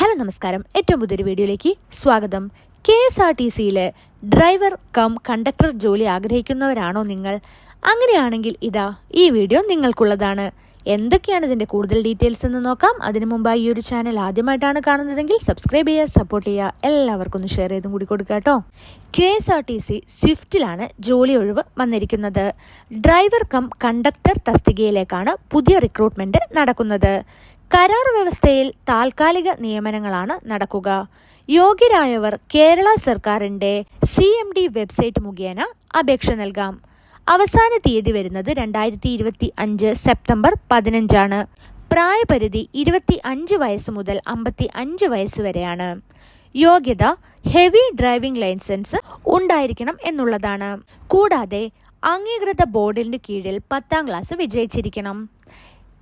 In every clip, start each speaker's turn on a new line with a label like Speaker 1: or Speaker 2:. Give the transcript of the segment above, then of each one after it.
Speaker 1: Hello നമസ്കാരം. ഏറ്റവും പുതിയൊരു വീഡിയോയിലേക്ക് സ്വാഗതം. കെ എസ് ആർ ടി സിയിലെ ഡ്രൈവർ കം കണ്ടക്ടർ ജോലി ആഗ്രഹിക്കുന്നവരാണോ നിങ്ങൾ? അങ്ങനെയാണെങ്കിൽ ഇതാ ഈ വീഡിയോ നിങ്ങൾക്കുള്ളതാണ്. എന്തൊക്കെയാണ് ഇതിന്റെ കൂടുതൽ ഡീറ്റെയിൽസ് എന്ന് നോക്കാം. അതിനു മുമ്പായി ഈ ഒരു ചാനൽ ആദ്യമായിട്ടാണ് കാണുന്നതെങ്കിൽ സബ്സ്ക്രൈബ് ചെയ്യുക സപ്പോർട്ട് ചെയ്യുക. എല്ലാവർക്കും ഒന്ന് ഷെയർ ചെയ്തും കൂടി കൊടുക്കുക കേട്ടോ. K S R T C സ്വിഫ്റ്റിലാണ് ജോലി ഒഴിവ് വന്നിരിക്കുന്നത്. ഡ്രൈവർ കം കണ്ടക്ടർ തസ്തികയിലേക്കാണ് പുതിയ റിക്രൂട്ട്മെന്റ് നടക്കുന്നത്. കരാർ വ്യവസ്ഥയിൽ താൽക്കാലിക നിയമനങ്ങളാണ് നടക്കുക. യോഗ്യരായവർ കേരള സർക്കാരിന്റെ സി വെബ്സൈറ്റ് മുഖേന അപേക്ഷ നൽകാം. അവസാന തീയതി വരുന്നത് രണ്ടായിരത്തി ഇരുപത്തി അഞ്ച് സെപ്റ്റംബർ പതിനഞ്ചാണ്. പ്രായപരിധി ഇരുപത്തി അഞ്ച് വയസ്സ് മുതൽ അമ്പത്തി അഞ്ച് വയസ്സ് വരെയാണ്. യോഗ്യത ഹെവി ഡ്രൈവിംഗ് ലൈസൻസ് ഉണ്ടായിരിക്കണം എന്നുള്ളതാണ്. കൂടാതെ അംഗീകൃത ബോർഡിന് കീഴിൽ പത്താം ക്ലാസ് വിജയിച്ചിരിക്കണം.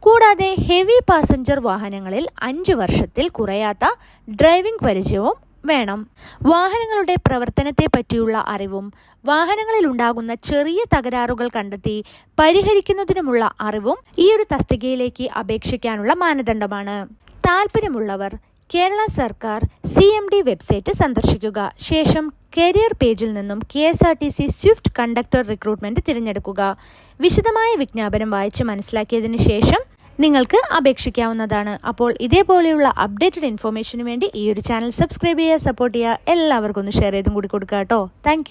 Speaker 1: കൂടാതെ ഹെവി പാസഞ്ചർ വാഹനങ്ങളിൽ അഞ്ച് വർഷത്തിൽ കുറയാത്ത ഡ്രൈവിംഗ് പരിചയവും വേണം. വാഹനങ്ങളുടെ പ്രവർത്തനത്തെ പറ്റിയുള്ള അറിവും വാഹനങ്ങളിൽ ഉണ്ടാകുന്ന ചെറിയ തകരാറുകൾ കണ്ടെത്തി പരിഹരിക്കുന്നതിനുമുള്ള അറിവും ഈ ഒരു തസ്തികയിലേക്ക് അപേക്ഷിക്കാനുള്ള മാനദണ്ഡമാണ്. താല്പര്യമുള്ളവർ കേരള സർക്കാർ സി എം ഡി വെബ്സൈറ്റ് സന്ദർശിക്കുക. ശേഷം കരിയർ പേജിൽ നിന്നും K S R T C swift conductor recruitment തിരഞ്ഞെടുക്കുക. വിശദമായ വിജ്ഞാപനം വായിച്ച് മനസ്സിലാക്കിയതിന് ശേഷം നിങ്ങൾക്ക് അപേക്ഷിക്കാവുന്നതാണ്. അപ്പോൾ ഇതേപോലെയുള്ള അപ്ഡേറ്റഡ് ഇൻഫോർമേഷന് വേണ്ടി ഈ ഒരു ചാനൽ സബ്സ്ക്രൈബ് ചെയ്യുക സപ്പോർട്ട് ചെയ്യുക എല്ലാവർക്കും ഒന്ന് ഷെയർ ചെയ്തും കൂടി കൊടുക്കുക കേട്ടോ. താങ്ക്